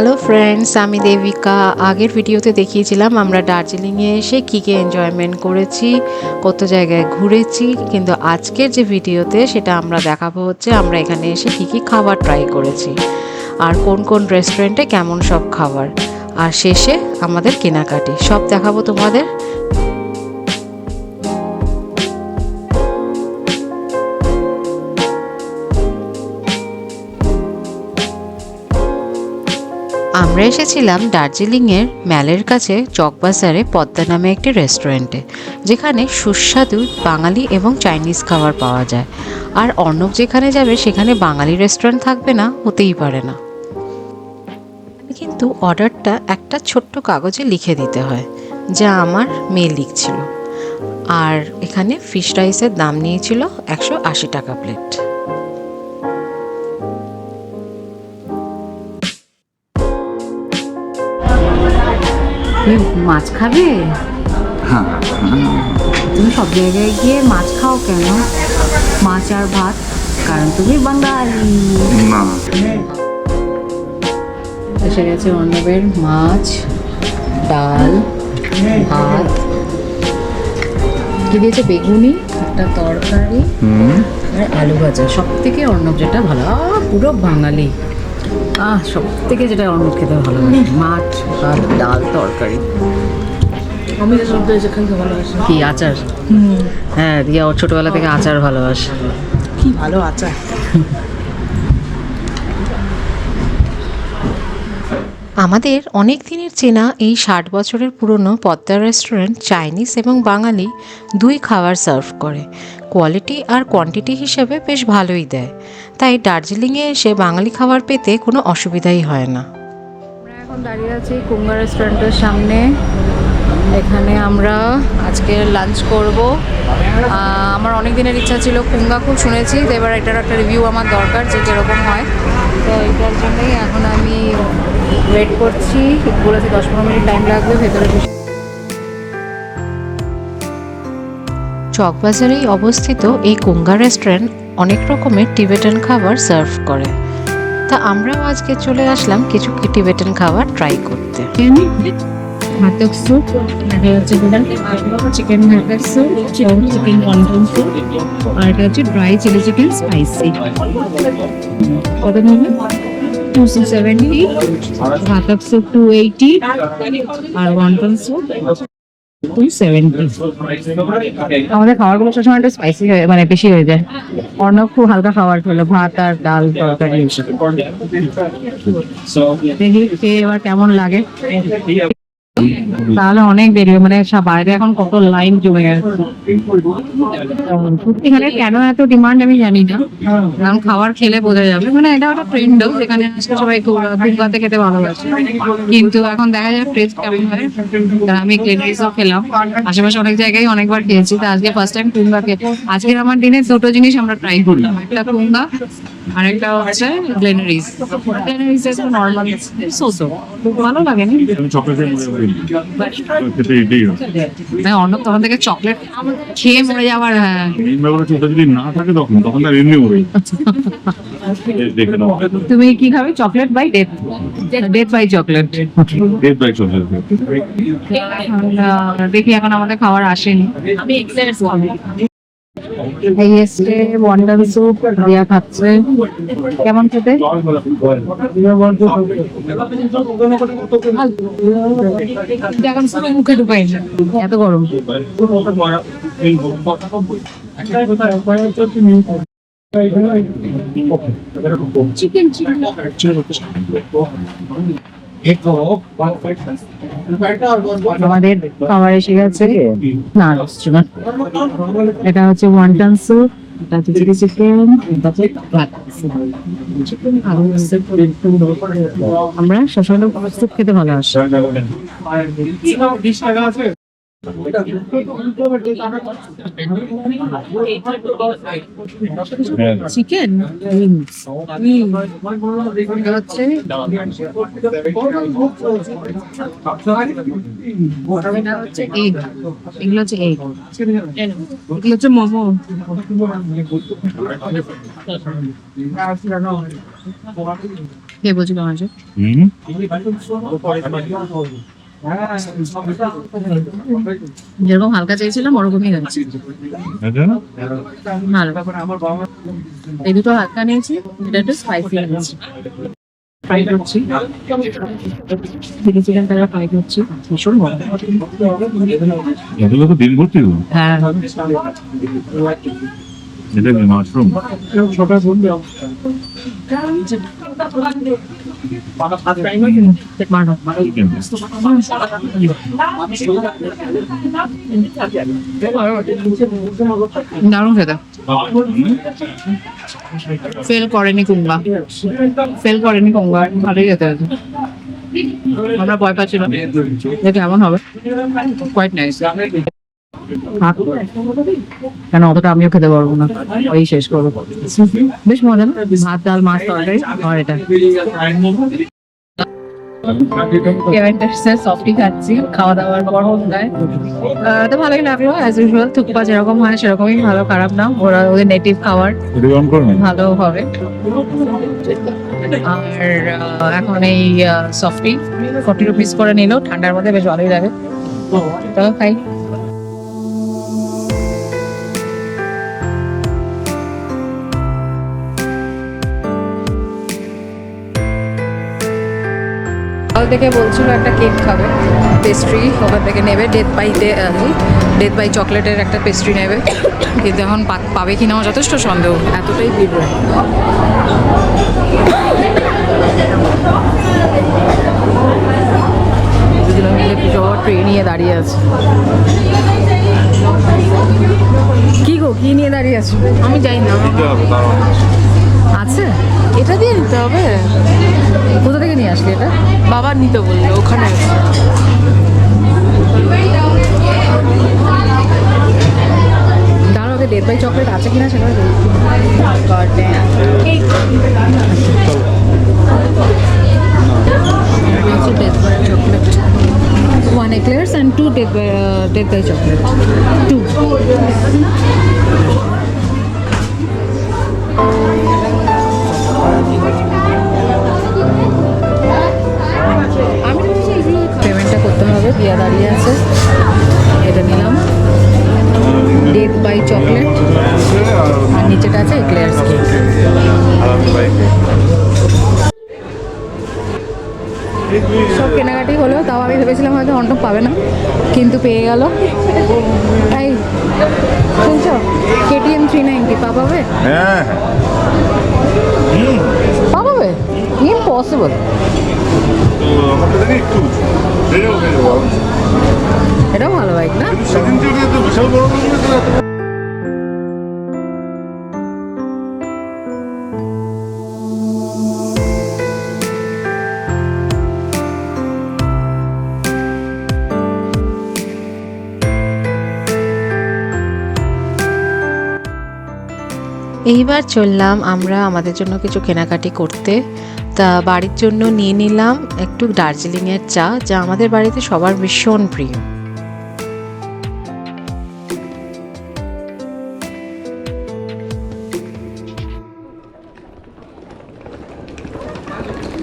Hello friends আমি দেবিকা। আগের ভিডিওতে দেখিয়েছিলাম আমরা দার্জিলিংয়ে এসে কী কী এনজয়মেন্ট করেছি, কত জায়গায় ঘুরেছি, কিন্তু আজকের যে ভিডিওতে সেটা আমরা দেখাবো হচ্ছে আমরা এখানে এসে কী কী খাবার ট্রাই করেছি, আর কোন কোন রেস্টুরেন্টে কেমন সব খাবার, আর শেষে আমাদের কেনাকাটি। সব দেখাবো তোমাদের। আমরা এসেছিলাম দার্জিলিংয়ের ম্যালের কাছে চকবাজারে পদ্মা নামে একটি রেস্টুরেন্টে, যেখানে সুস্বাদু বাঙালি এবং চাইনিজ খাবার পাওয়া যায়। আর অর্ণব যেখানে যাবে, সেখানে বাঙালি রেস্টুরেন্ট থাকবে না, হতেই পারে না। কিন্তু অর্ডারটা একটা ছোট্ট কাগজে লিখে দিতে হয়, যা আমার মেয়ে লিখছিল। আর এখানে ফিশ রাইসের দাম নিয়েছিল একশো আশি টাকা প্লেট। মাছ খাবে? তুমি সব জায়গায় গিয়ে মাছ খাও কেন? মাছ আর ভাত কারণ তুমি বাঙালি। না। এসে গেছে অর্ণবের মাছ ডাল ভাত। কি দিয়েছে বেগুনি একটা তরকারি আর আলু ভাজা। সব থেকে অর্ণব যেটা ভালো পুরো বাঙালি। আহ সব থেকে যেটা অর্ণব খেতে ভালো মাছ ভাত ডাল তরকারি। কি আচার? হ্যাঁ রিয়া ওর ছোটবেলা থেকে আচার ভালোবাসে। কি ভালো আচার। আমাদের অনেক দিনের চেনা এই ষাট বছরের পুরনো পদ্মা রেস্টুরেন্ট চাইনিজ এবং বাঙালি দুই খাবার সার্ভ করে। কোয়ালিটি আর কোয়ান্টিটি হিসেবে বেশ ভালোই দেয়। তাই দার্জিলিংয়ে এসে বাঙালি খাবার পেতে কোনো অসুবিধাই হয় না। আমরা এখন দাঁড়িয়ে আছি কুঙ্গা রেস্টুরেন্টের সামনে। এখানে আমরা আজকে লাঞ্চ করব। আমার অনেক দিনের ইচ্ছা ছিল কুঙ্গা খুব শুনেছি, তো এবার এটার একটা রিভিউ আমার দরকার যে কীরকম হয়। তো এটার জন্যই এখন আমি ওয়েট করছি বলেছে দশ পনেরো মিনিট টাইম লাগবে ভেতরে চকবাজারেই অবস্থিত এই কুঙ্গা রেস্টুরেন্ট অনেক রকমের টিবেটান খাবার সার্ভ করে। তা আমরাও আজকে চলে আসলাম কিছু টিবেটান খাবার ট্রাই করতে। চিকেন আর হচ্ছে ড্রাই স্পাইসি কত 270 হাতাপ টু এইটি আর ওয়ান্টন স্যুপ 270 আমাদের খাবারগুলো সবসময় একটু স্পাইসি হয়ে মানে বেশি হয়ে যায়। অন্য খুব হালকা খাবার হলো ভাত আর ডাল তরকারি। এবার কেমন লাগে। তাহলে অনেক দেরি মানে বাইরে এখন কত লাইন জমে গেছে। কেন এত ডিমান্ড আমি জানি না। কারণ খাবার খেলে বোঝা যাবে। মানে এটা একটা ট্রেন্ড যেখানে সবাই কুলকাতে খেতে ভালোবাসে। কিন্তু এখন দেখা যায় টেস্ট কেমন হয়। আমি গ্লেনারিসও খেলাম। আশেপাশে অনেক জায়গায় অনেকবার খেয়েছি। তা আজকে ফার্স্ট টাইম কুঙ্গা খেয়ে আজকের আমার দিনে দুটো জিনিস আমরা ট্রাই করলাম। একটা কুঙ্গা আর একটা হচ্ছে গ্লেনারিস অর্ণব তখন থেকে চকলেট খেয়ে মরে যাওয়ার হ্যাঁ। মেইন ব্যাপার হচ্ছে ওটা যদি না থাকে তখন তখন তার এমনি হবে দেখে নাও। তুমি কি খাবে? Chocolate by death death by chocolate date bike চলছে দেখি এখন আমাদের খাবার আসেনি। আমি এসছে ওয়ান্ডার স্যুপ দিয়া খাচ্ছে। কেমন খেতে? মুখে ঢুকাই এত গরম। চিকেন চিকেন খাবার এসে গেছে না এটা হচ্ছে ওয়ান স্যুপ এটা হচ্ছে চিলি চিকেন আমরা সবসময় স্যুপ খেতে ভালোবাসি। চিকেন এটা হচ্ছে এটা হচ্ছে এগ এগুলো হচ্ছে এগ এগুলো হচ্ছে মোমো কে বলছি কেমন আছে হুম যেরকম হালকা চাইছিলাম ওরকমই হচ্ছে এটা এই দুটো হালকা নিয়েছি এটা একটু স্পাইসি নিয়েছি। ফ্রাই করছি চিলি চিকেন তারা ফ্রাই করছি ভীষণ মজা এগুলো তো দিন ভর্তি হ্যাঁ। এটা মাশরুম মানো চিকেন দারুণ খেতে। ফেল করেনি কুম্বা ফেল করেনি কুম্বা ভালোই খেতে হয়েছে। আমরা ভয় পাচ্ছিলাম যে কেমন হবে। কোয়াইট নাইস কেন অতটা আমিও খেতে পারব না। ওই শেষ করব। বেশ মজা ভাত ডাল মাছ তরকারি? আর এটা। সফটি খাচ্ছি খাওয়া দাওয়ার পর তো ভালোই লাগল অ্যাজ ইউজুয়াল থুকপা যেরকম হয় সেরকমই ভালো খারাপ না। ওরা ওদের নেটিভ খাবার। ভালো হবে। আর এখন এই সফটি ফর্টি রুপিস করে নিল। ঠান্ডার মধ্যে বেশ ভালোই লাগে। তো খাই। থেকে বলছিল একটা কেক খাবে। পেস্ট্রি ওখান থেকে নেবে ডেথ বাই ডেথ বাই চকলেটের একটা পেস্ট্রি নেবে। কিন্তু এখন পাবে কি না আমার যথেষ্ট সন্দেহ। এতটাই ভিড় দুজনে মিলে পুজো ট্রে নিয়ে দাঁড়িয়ে আছে। কি গো কি নিয়ে দাঁড়িয়ে আছো? আমি যাই না। আছে? এটা দিয়ে নিতে হবে? কোথা থেকে নিয়ে আসলি এটা? বাবা নিতে বলল ওখানে। আছে দাঁড়াও ওকে ডেট বাই চকলেট আছে কিনা সেটা চকলেট eclairs and two পেমেন্টটা ভেবেছিলাম হয়তো অন্টক পাবে না কিন্তু পেয়ে গেল। তাই শুনছো? কেটিএম থ্রি নাইনটি পা পাবে? হ্যাঁ। পা পাবে? ইম্পসিবল এটাও ভালো বাইক না? এইবার চললাম আমরা আমাদের জন্য কিছু কেনাকাটি করতে। তা বাড়ির জন্য নিয়ে নিলাম একটু দার্জিলিংয়ের চা, যা আমাদের বাড়িতে সবার ভীষণ প্রিয়।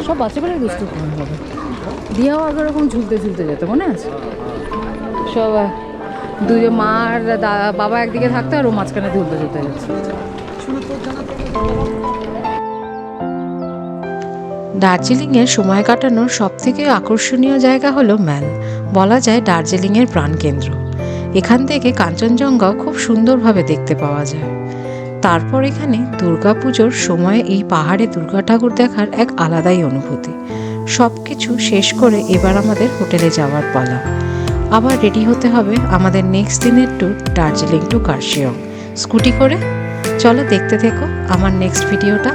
সব হবে। দিয়াও আগে এরকম ঝুলতে ঝুলতে যেত, মনে আছে? সব দুজন মা আর দা- বাবা একদিকে থাকতো আর ও মাঝখানে ঝুলতে ঝুলতে যেত। দার্জিলিংয়ের সময় কাটানোর সবথেকে আকর্ষণীয় জায়গা হলো ম্যাল বলা যায় দার্জিলিংয়ের প্রাণকেন্দ্র। এখান থেকে কাঞ্চনজঙ্ঘা খুব সুন্দরভাবে দেখতে পাওয়া যায়। তারপর এখানে দুর্গাপুজোর সময়ে এই পাহাড়ে দুর্গা ঠাকুর দেখার এক আলাদাই অনুভূতি। সব কিছু শেষ করে এবার আমাদের হোটেলে যাওয়ার পালা। আবার রেডি হতে হবে আমাদের নেক্সট দিনের tour Darjeeling to Kurseong. Scooty করে চলো দেখতে থেকো আমার নেক্সট ভিডিওটা